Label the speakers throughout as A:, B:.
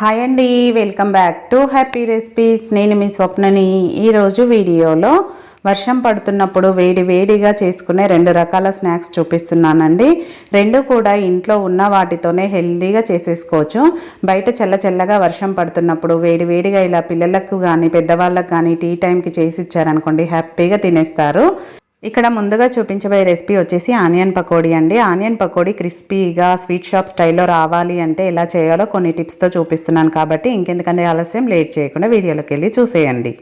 A: Hi అండి welcome back to happy recipes నేను మీ స్వప్నని. ఈరోజు వీడియోలో వర్షం పడుతున్నప్పుడు వేడి వేడిగా చేసుకునే రెండు రకాల స్నాక్స్ చూపిస్తున్నానండి. రెండు కూడా ఇంట్లో ఉన్న వాటితోనే హెల్తీగా చేసేసుకోవచ్చు. బయట చల్ల చల్లగా వర్షం పడుతున్నప్పుడు వేడి వేడిగా ఇలా పిల్లలకు కానీ పెద్దవాళ్ళకు కానీ టీ టైంకి చేసి ఇచ్చారనుకోండి హ్యాపీగా తినేస్తారు. ఇక్కడ ముందుగా చూపించబోయే రెసిపీ వచ్చేసి ఆనియన్ పకోడీ అండి. ఆనియన్ పకోడీ క్రిస్పీగా స్వీట్ షాప్ స్టైల్లో రావాలి అంటే ఎలా చేయాలో కొన్ని టిప్స్తో చూపిస్తున్నాను కాబట్టి ఇంకెందుకంటే ఆలస్యం లేట్ చేయకుండా వీడియోలోకి వెళ్ళి చూసేయండి.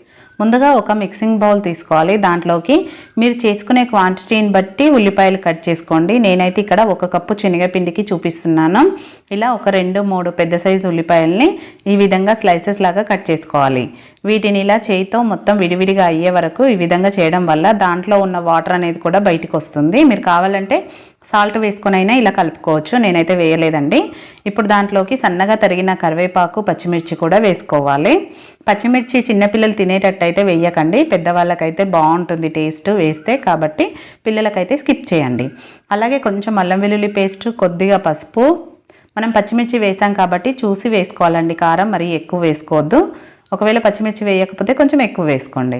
A: ముందుగా ఒక మిక్సింగ్ బౌల్ తీసుకోవాలి. దాంట్లోకి మీరు చేసుకునే క్వాంటిటీని బట్టి ఉల్లిపాయలు కట్ చేసుకోండి. నేనైతే ఇక్కడ ఒక కప్పు శనగపిండికి చూపిస్తున్నాను. ఇలా ఒక రెండు మూడు పెద్ద సైజు ఉల్లిపాయల్ని ఈ విధంగా స్లైసెస్ లాగా కట్ చేసుకోవాలి. వీటిని ఇలా చేయితో మొత్తం విడివిడిగా అయ్యే వరకు ఈ విధంగా చేయడం వల్ల దాంట్లో ఉన్న వాటర్ అనేది కూడా బయటకు వస్తుంది. మీరు కావాలంటే సాల్ట్ వేసుకొని అయినా ఇలా కలుపుకోవచ్చు. నేనైతే వేయలేదండి. ఇప్పుడు దాంట్లోకి సన్నగా తరిగిన కరివేపాకు పచ్చిమిర్చి కూడా వేసుకోవాలి. పచ్చిమిర్చి చిన్నపిల్లలు తినేటట్టయితే వేయకండి. పెద్దవాళ్ళకైతే బాగుంటుంది టేస్ట్ వేస్తే. కాబట్టి పిల్లలకైతే స్కిప్ చేయండి. అలాగే కొంచెం అల్లం వెల్లుల్లి పేస్ట్ కొద్దిగా పసుపు. మనం పచ్చిమిర్చి వేసాం కాబట్టి చూసి వేసుకోవాలండి. కారం మరీ ఎక్కువ వేసుకోవద్దు. ఒకవేళ పచ్చిమిర్చి వేయకపోతే కొంచెం ఎక్కువ వేసుకోండి.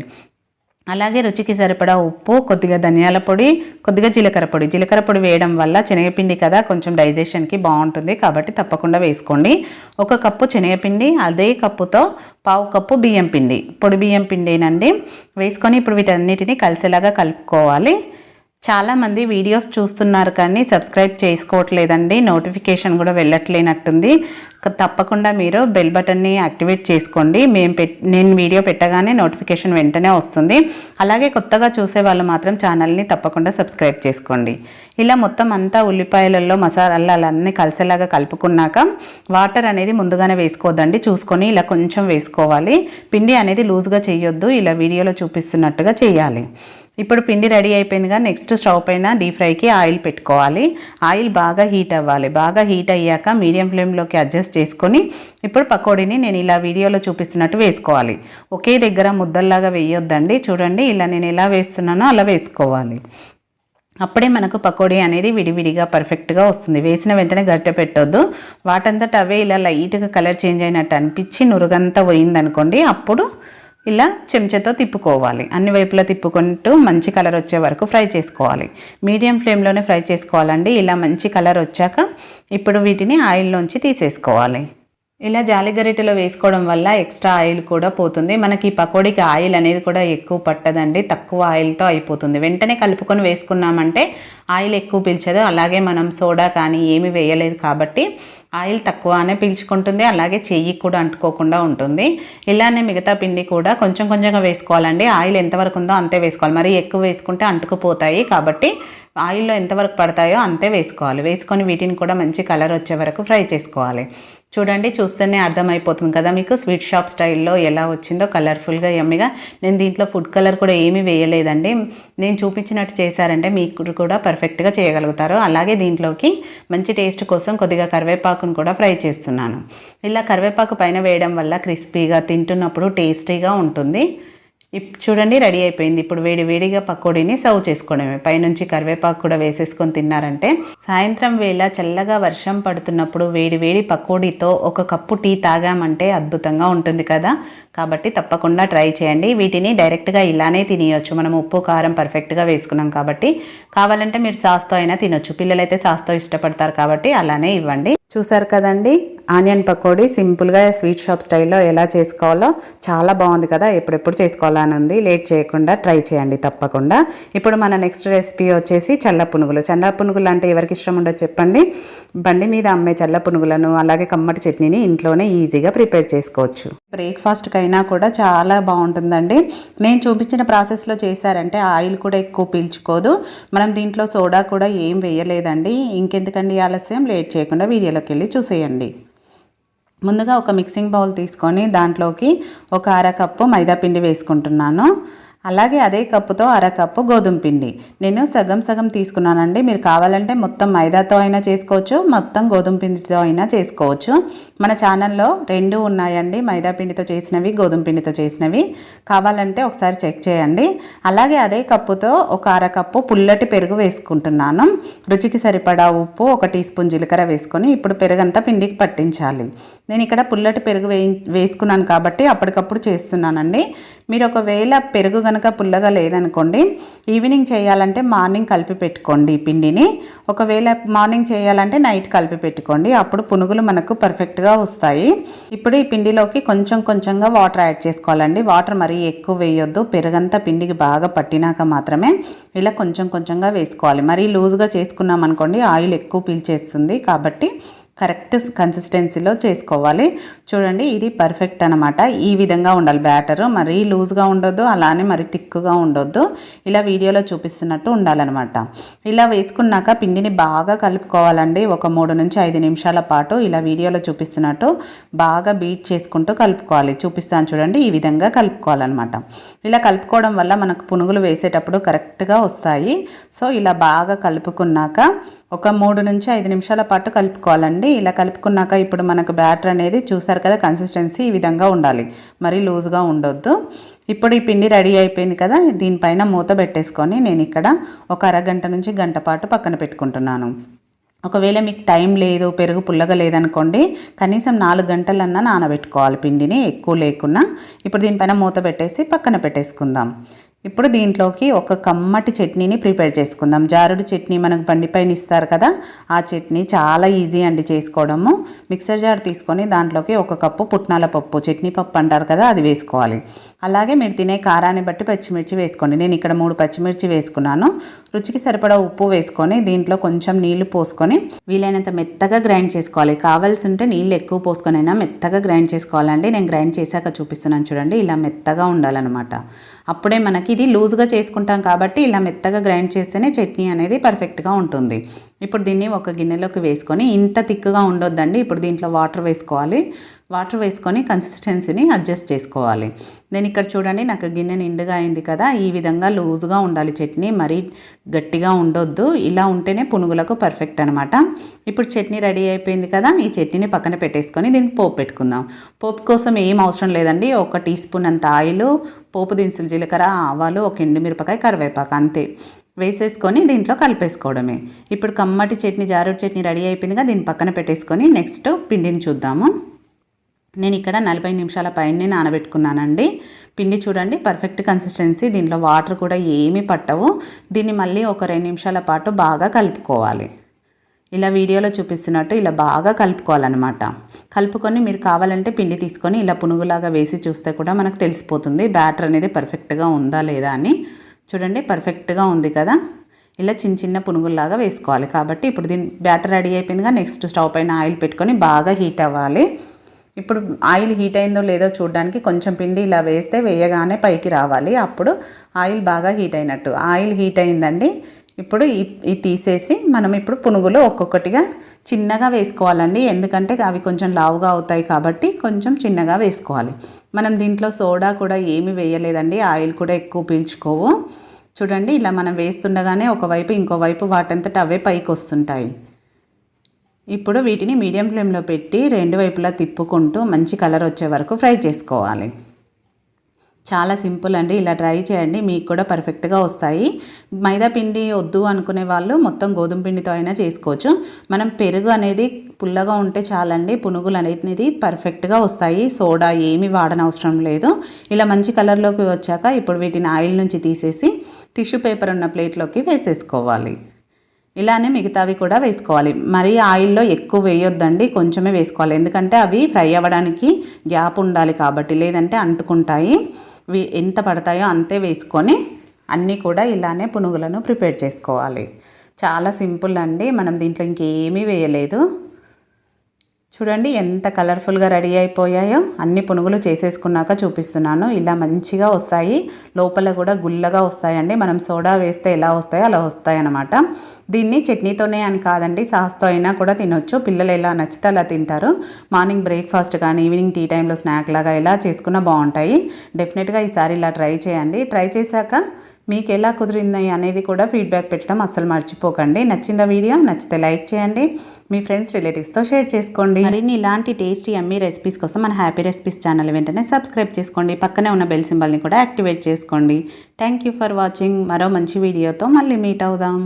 A: అలాగే రుచికి సరిపడా ఉప్పు కొద్దిగా ధనియాల పొడి కొద్దిగా జీలకర్ర పొడి. జీలకర్ర పొడి వేయడం వల్ల శనగపిండి కదా కొంచెం డైజెషన్కి బాగుంటుంది కాబట్టి తప్పకుండా వేసుకోండి. ఒక కప్పు శనగపిండి అదే కప్పుతో పావు కప్పు బియ్యం పిండి. పొడి బియ్యం పిండినండి. వేసుకొని ఇప్పుడు వీటన్నిటిని కలిసేలాగా కలుపుకోవాలి. చాలామంది వీడియోస్ చూస్తున్నారు కానీ సబ్స్క్రైబ్ చేసుకోవట్లేదండి. నోటిఫికేషన్ కూడా వెళ్ళట్లేనట్టుంది. తప్పకుండా మీరు బెల్ బటన్ని యాక్టివేట్ చేసుకోండి. మేము పెట్ నేను వీడియో పెట్టగానే నోటిఫికేషన్ వెంటనే వస్తుంది. అలాగే కొత్తగా చూసే వాళ్ళు మాత్రం ఛానల్ని తప్పకుండా సబ్స్క్రైబ్ చేసుకోండి. ఇలా మొత్తం అంతా ఉల్లిపాయలలో మసాలాలన్నీ కలిసేలాగా కలుపుకున్నాక వాటర్ అనేది ముందుగానే వేసుకోవద్దండి. చూసుకొని ఇలా కొంచెం వేసుకోవాలి. పిండి అనేది లూజ్గా చేయొద్దు. ఇలా వీడియోలో చూపిస్తున్నట్టుగా చేయాలి. ఇప్పుడు పిండి రెడీ అయిపోయిందిగా. నెక్స్ట్ స్టవ్ పైన డీప్ ఫ్రైకి ఆయిల్ పెట్టుకోవాలి. ఆయిల్ బాగా హీట్ అవ్వాలి. బాగా హీట్ అయ్యాక మీడియం ఫ్లేమ్లోకి అడ్జస్ట్ చేసుకొని ఇప్పుడు పకోడీని నేను ఇలా వీడియోలో చూపిస్తున్నట్టు వేసుకోవాలి. ఒకే దగ్గర ముద్దల్లాగా వేయొద్దండి. చూడండి ఇలా నేను ఎలా వేస్తున్నానో అలా వేసుకోవాలి. అప్పుడే మనకు పకోడీ అనేది విడివిడిగా పర్ఫెక్ట్గా వస్తుంది. వేసిన వెంటనే గట్టె పెట్టొద్దు. వాటంతట అవే ఇలా లైట్గా కలర్ చేంజ్ అయినట్టు అనిపించి నురుగంతా పోయిందనుకోండి అప్పుడు ఇలా చెంచాతో తిప్పుకోవాలి. అన్ని వైపులా తిప్పుకుంటూ మంచి కలర్ వచ్చే వరకు ఫ్రై చేసుకోవాలి. మీడియం ఫ్లేమ్లోనే ఫ్రై చేసుకోవాలండి. ఇలా మంచి కలర్ వచ్చాక ఇప్పుడు వీటిని ఆయిల్లోంచి తీసేసుకోవాలి. ఇలా జాలి గరిటెలో వేసుకోవడం వల్ల ఎక్స్ట్రా ఆయిల్ కూడా పోతుంది. మనకి ఈ పకోడీకి ఆయిల్ అనేది కూడా ఎక్కువ పట్టదండి. తక్కువ ఆయిల్తో అయిపోతుంది. వెంటనే కలుపుకొని వేసుకున్నామంటే ఆయిల్ ఎక్కువ పీల్చదు. అలాగే మనం సోడా కానీ ఏమీ వేయలేదు కాబట్టి ఆయిల్ తక్కువనే పీల్చుకుంటుంది అలాగే చెయ్యి కూడా అంటుకోకుండా ఉంటుంది. ఇలానే మిగతా పిండి కూడా కొంచెం కొంచెంగా వేసుకోవాలండి. ఆయిల్ ఎంతవరకు ఉందో అంతే వేసుకోవాలి. మరి ఎక్కువ వేసుకుంటే అంటుకుపోతాయి కాబట్టి ఆయిల్లో ఎంతవరకు పడతాయో అంతే వేసుకోవాలి. వేసుకొని వీటిని కూడా మంచి కలర్ వచ్చే వరకు ఫ్రై చేసుకోవాలి. చూడండి చూస్తేనే అర్థమైపోతుంది కదా మీకు స్వీట్ షాప్ స్టైల్లో ఎలా వచ్చిందో కలర్ఫుల్గా ఎమ్మిగా నేను దీంట్లో ఫుడ్ కలర్ కూడా ఏమీ వేయలేదండి. నేను చూపించినట్టు చేశారంటే మీకు కూడా పర్ఫెక్ట్గా చేయగలుగుతారు. అలాగే దీంట్లోకి మంచి టేస్ట్ కోసం కొద్దిగా కరివేపాకును కూడా ఫ్రై చేస్తున్నాను. ఇలా కరివేపాకు పైన వేయడం వల్ల క్రిస్పీగా తింటున్నప్పుడు టేస్టీగా ఉంటుంది. చూడండి రెడీ అయిపోయింది. ఇప్పుడు వేడి వేడిగా పకోడీని సర్వ్ చేసుకోవడమే. పైనుంచి కరివేపాకు కూడా వేసేసుకొని తిన్నారంటే సాయంత్రం వేళ చల్లగా వర్షం పడుతున్నప్పుడు వేడి వేడి పకోడీతో ఒక కప్పు టీ తాగామంటే అద్భుతంగా ఉంటుంది కదా. కాబట్టి తప్పకుండా ట్రై చేయండి. వీటిని డైరెక్ట్గా ఇలానే తినేయొచ్చు. మనం ఉప్పు కారం పర్ఫెక్ట్గా వేసుకున్నాం కాబట్టి. కావాలంటే మీరు సాస్తో అయినా తినొచ్చు. పిల్లలైతే సాస్తో ఇష్టపడతారు కాబట్టి అలానే ఇవ్వండి. చూసారు కదండి? ఆనియన్ పకోడీ సింపుల్గా స్వీట్ షాప్ స్టైల్లో ఎలా చేసుకోవాలో చాలా బాగుంది కదా. ఎప్పుడెప్పుడు చేసుకోవాలని ఉంది లేట్ చేయకుండా ట్రై చేయండి తప్పకుండా. ఇప్పుడు మన నెక్స్ట్ రెసిపీ వచ్చేసి చల్ల పునుగులు. చల్ల పునుగులు అంటే ఎవరికి ఇష్టం ఉండదు చెప్పండి? బండి మీద అమ్మే చల్ల పునుగులను అలాగే కమ్మటి చట్నీని ఇంట్లోనే ఈజీగా ప్రిపేర్ చేసుకోవచ్చు. బ్రేక్ఫాస్ట్కైనా కూడా చాలా బాగుంటుందండి. నేను చూపించిన ప్రాసెస్లో చేశారంటే ఆయిల్ కూడా ఎక్కువ పీల్చుకోదు. మనం దీంట్లో సోడా కూడా ఏం వేయలేదండి. ఇంకెందుకండి ఆలస్యం? లేట్ చేయకుండా వీడియోలోకి వెళ్ళి చూసేయండి. ముందుగా ఒక మిక్సింగ్ బౌల్ తీసుకొని దాంట్లోకి ఒక అర కప్పు మైదా పిండి వేసుకుంటున్నాను. అలాగే అదే కప్పుతో అరకప్పు గోధుమ పిండి. నేను సగం సగం తీసుకున్నానండి. మీరు కావాలంటే మొత్తం మైదాతో అయినా చేసుకోవచ్చు మొత్తం గోధుమ పిండితో అయినా చేసుకోవచ్చు. మన ఛానల్లో రెండు ఉన్నాయండి. మైదా పిండితో చేసినవి గోధుమ పిండితో చేసినవి. కావాలంటే ఒకసారి చెక్ చేయండి. అలాగే అదే కప్పుతో ఒక అరకప్పు పుల్లటి పెరుగు వేసుకుంటున్నాను. రుచికి సరిపడా ఉప్పు ఒక టీ స్పూన్ జీలకర్ర వేసుకొని ఇప్పుడు పెరుగంతా పిండికి పట్టించాలి. నేను ఇక్కడ పుల్లటి పెరుగు వే వేసుకున్నాను కాబట్టి అప్పటికప్పుడు చేస్తున్నానండి. మీరు ఒకవేళ పెరుగు కనుక పుల్లగా లేదనుకోండి ఈవినింగ్ చేయాలంటే మార్నింగ్ కలిపి పెట్టుకోండి ఈ పిండిని. ఒకవేళ మార్నింగ్ చేయాలంటే నైట్ కలిపి పెట్టుకోండి. అప్పుడు పునుగులు మనకు పర్ఫెక్ట్గా వస్తాయి. ఇప్పుడు ఈ పిండిలోకి కొంచెం కొంచెంగా వాటర్ యాడ్ చేసుకోవాలండి. వాటర్ మరీ ఎక్కువ వేయొద్దు. పెరుగంతా పిండికి బాగా పట్టినాక మాత్రమే ఇలా కొంచెం కొంచెంగా వేసుకోవాలి. మరీ లూజ్గా చేసుకున్నాం అనుకోండి ఆయిల్ ఎక్కువ పీల్చేస్తుంది కాబట్టి కరెక్ట్ కన్సిస్టెన్సీలో చేసుకోవాలి. చూడండి ఇది పర్ఫెక్ట్ అనమాట ఈ విధంగా ఉండాలి బ్యాటర్ మరీ లూజ్గా ఉండొద్దు అలానే మరి థిక్గా ఉండొద్దు. ఇలా వీడియోలో చూపిస్తున్నట్టు ఉండాలన్నమాట. ఇలా వేసుకున్నాక పిండిని బాగా కలుపుకోవాలండి. ఒక మూడు నుంచి ఐదు నిమిషాల పాటు ఇలా వీడియోలో చూపిస్తున్నట్టు బాగా బీట్ చేసుకుంటూ కలుపుకోవాలి. చూపిస్తాను చూడండి ఈ విధంగా కలుపుకోవాలన్నమాట. ఇలా కలుపుకోవడం వల్ల మనకు పునుగులు వేసేటప్పుడు కరెక్ట్గా వస్తాయి. సో ఇలా బాగా కలుపుకున్నాక ఒక మూడు నుంచి ఐదు నిమిషాల పాటు కలుపుకోవాలండి. ఇలా కలుపుకున్నాక ఇప్పుడు మనకు బ్యాటర్ అనేది చూసారు కదా కన్సిస్టెన్సీ ఈ విధంగా ఉండాలి. మరీ లూజ్గా ఉండొద్దు. ఇప్పుడు ఈ పిండి రెడీ అయిపోయింది కదా దీనిపైన మూత పెట్టేసుకొని నేను ఇక్కడ ఒక అరగంట నుంచి గంట పాటు పక్కన పెట్టుకుంటున్నాను. ఒకవేళ మీకు టైం లేదు పెరుగు పుల్లగా లేదనుకోండి కనీసం నాలుగు గంటలన్నా నానబెట్టుకోవాలి పిండిని ఎక్కువ లేకున్నా. ఇప్పుడు దీనిపైన మూత పెట్టేసి పక్కన పెట్టేసుకుందాం. ఇప్పుడు దీంట్లోకి ఒక కమ్మటి చట్నీని ప్రిపేర్ చేసుకుందాం. జారుడు చట్నీ మనకు బండిపైన ఇస్తారు కదా ఆ చట్నీ చాలా ఈజీ అండి చేసుకోవడము. మిక్సర్ జార్ తీసుకొని దాంట్లోకి ఒక కప్పు పుట్నాల పప్పు చట్నీ పప్పు అంటారు కదా అది వేసుకోవాలి. అలాగే మీరు తినే కారాన్ని బట్టి పచ్చిమిర్చి వేసుకోండి. నేను ఇక్కడ మూడు పచ్చిమిర్చి వేసుకున్నాను. రుచికి సరిపడా ఉప్పు వేసుకొని దీంట్లో కొంచెం నీళ్ళు పోసుకొని వీలైనంత మెత్తగా గ్రైండ్ చేసుకోవాలి. కావాల్సి ఉంటే నీళ్ళు ఎక్కువ పోసుకొని అయినా మెత్తగా గ్రైండ్ చేసుకోవాలండి. నేను గ్రైండ్ చేశాక చూపిస్తున్నాను చూడండి. ఇలా మెత్తగా ఉండాలన్నమాట. అప్పుడే మనకి ఇది లూజ్గా చేసుకుంటాం కాబట్టి ఇలా మెత్తగా గ్రైండ్ చేస్తేనే చట్నీ అనేది పర్ఫెక్ట్గా ఉంటుంది. ఇప్పుడు దీన్ని ఒక గిన్నెలోకి వేసుకొని ఇంత థిక్గా ఉండొద్దండి. ఇప్పుడు దీంట్లో వాటర్ వేసుకోవాలి. వాటర్ వేసుకొని కన్సిస్టెన్సీని అడ్జస్ట్ చేసుకోవాలి. నేను ఇక్కడ చూడండి నాకు గిన్నె నిండుగా అయింది కదా. ఈ విధంగా లూజుగా ఉండాలి చట్నీ. మరీ గట్టిగా ఉండొద్దు. ఇలా ఉంటేనే పునుగులకు పర్ఫెక్ట్ అనమాట ఇప్పుడు చట్నీ రెడీ అయిపోయింది కదా. ఈ చట్నీని పక్కన పెట్టేసుకొని దీనికి పోపు పెట్టుకుందాం. పోపు కోసం ఏం అవసరం లేదండి. ఒక టీ స్పూన్ అంత ఆయిల్ పోపు దినుసులు జీలకర్ర ఆవాలు ఒక ఎండుమిరపకాయ కరివేపాకు అంతే. వేసేసుకొని దీంట్లో కలిపేసుకోవడమే. ఇప్పుడు కమ్మటి చట్నీ జారుడు చట్నీ రెడీ అయిపోయిందిగా దీన్ని పక్కన పెట్టేసుకొని నెక్స్ట్ పిండిని చూద్దాము. నేను ఇక్కడ నలభై నిమిషాల పైన నానబెట్టుకున్నానండి. పిండి చూడండి పర్ఫెక్ట్ కన్సిస్టెన్సీ దీంట్లో వాటర్ కూడా ఏమీ పట్టవు. దీన్ని మళ్ళీ ఒక రెండు నిమిషాల పాటు బాగా కలుపుకోవాలి. ఇలా వీడియోలో చూపిస్తున్నట్టు ఇలా బాగా కలుపుకోవాలన్నమాట. కలుపుకొని మీరు కావాలంటే పిండి తీసుకొని ఇలా పునుగులాగా వేసి చూస్తే కూడా మనకు తెలిసిపోతుంది. బ్యాటర్ అనేది పర్ఫెక్ట్గా ఉందా లేదా అని. చూడండి పర్ఫెక్ట్గా ఉంది కదా? ఇలా చిన్న చిన్న పునుగుల్లాగా వేసుకోవాలి. కాబట్టి ఇప్పుడు దీని బ్యాటర్ రెడీ అయిపోయిందిగా నెక్స్ట్ స్టవ్ పైన ఆయిల్ పెట్టుకొని బాగా హీట్ అవ్వాలి. ఇప్పుడు ఆయిల్ హీట్ అయిందో లేదో చూడడానికి కొంచెం పిండి ఇలా వేస్తే వేయగానే పైకి రావాలి. అప్పుడు ఆయిల్ బాగా హీట్ అయినట్టు. ఆయిల్ హీట్ అయిందండి. ఇప్పుడు ఇది తీసేసి మనం ఇప్పుడు పునుగులు ఒక్కొక్కటిగా చిన్నగా వేసుకోవాలండి. ఎందుకంటే అవి కొంచెం లావుగా అవుతాయి కాబట్టి కొంచెం చిన్నగా వేసుకోవాలి. మనం దీంట్లో సోడా కూడా ఏమీ వేయలేదండి ఆయిల్ కూడా ఎక్కువ పీల్చుకోవు. చూడండి ఇలా మనం వేస్తుండగానే ఒకవైపు ఇంకోవైపు వాటంతట అవే పైకి వస్తుంటాయి ఇప్పుడు వీటిని మీడియం ఫ్లేమ్లో పెట్టి రెండు వైపులా తిప్పుకుంటూ మంచి కలర్ వచ్చే వరకు ఫ్రై చేసుకోవాలి. చాలా సింపుల్ అండి. ఇలా ట్రై చేయండి. మీకు కూడా పర్ఫెక్ట్గా వస్తాయి. మైదా పిండి వద్దు అనుకునే వాళ్ళు మొత్తం గోధుమ పిండితో అయినా చేసుకోవచ్చు. మనం పెరుగు అనేది పుల్లగా ఉంటే చాలండి. పునుగులు అనేది పర్ఫెక్ట్గా వస్తాయి. సోడా ఏమి వాడనవసరం లేదు. ఇలా మంచి కలర్లోకి వచ్చాక ఇప్పుడు వీటిని ఆయిల్ నుంచి తీసేసి టిష్యూ పేపర్ ఉన్న ప్లేట్లోకి వేసేసుకోవాలి. ఇలానే మిగతావి కూడా వేసుకోవాలి. మరీ ఆయిల్లో ఎక్కువ వేయొద్దండి. కొంచెమే వేసుకోవాలి. ఎందుకంటే అవి ఫ్రై అవ్వడానికి గ్యాప్ ఉండాలి కాబట్టి లేదంటే అంటుకుంటాయి. ఎంత పడతాయో అంతే వేసుకొని అన్నీ కూడా ఇలానే పునుగులను ప్రిపేర్ చేసుకోవాలి. చాలా సింపుల్ అండి. మనం దీంట్లో ఇంకేమీ వేయలేదు. చూడండి ఎంత కలర్ఫుల్గా రెడీ అయిపోయాయో. అన్ని పునుగులు చేసేసుకున్నాక చూపిస్తున్నాను. ఇలా మంచిగా వస్తాయి. లోపల కూడా గుల్లగా వస్తాయండి. మనం సోడా వేస్తే ఎలా వస్తాయో అలా వస్తాయి అన్నమాట దీన్ని చట్నీతోనే అని కాదండి. సాస్తో అయినా కూడా తినొచ్చు. పిల్లలు ఎలా నచ్చితే అలా తింటారు. మార్నింగ్ బ్రేక్ఫాస్ట్ కానీ ఈవినింగ్ టీ టైంలో స్నాక్ లాగా ఎలా చేసుకున్నా బాగుంటాయి. డెఫినెట్గా ఈసారి ఇలా ట్రై చేయండి. ట్రై చేశాక మీకు ఎలా కుదిరింది అనేది కూడా ఫీడ్బ్యాక్ పెట్టడం అస్సలు మర్చిపోకండి. నచ్చిందా వీడియో? నచ్చితే లైక్ చేయండి. మీ ఫ్రెండ్స్ రిలేటివ్స్తో షేర్ చేసుకోండి. మరిన్ని ఇలాంటి టేస్టీ అమ్మీ రెసిపీస్ కోసం మన హ్యాపీ రెసిపీస్ ఛానల్ వెంటనే సబ్స్క్రైబ్ చేసుకోండి. పక్కనే ఉన్న బెల్ సింబల్ని కూడా యాక్టివేట్ చేసుకోండి. థ్యాంక్ యూ ఫర్ వాచింగ్ మరో మంచి వీడియోతో మళ్ళీ మీట్ అవుదాం.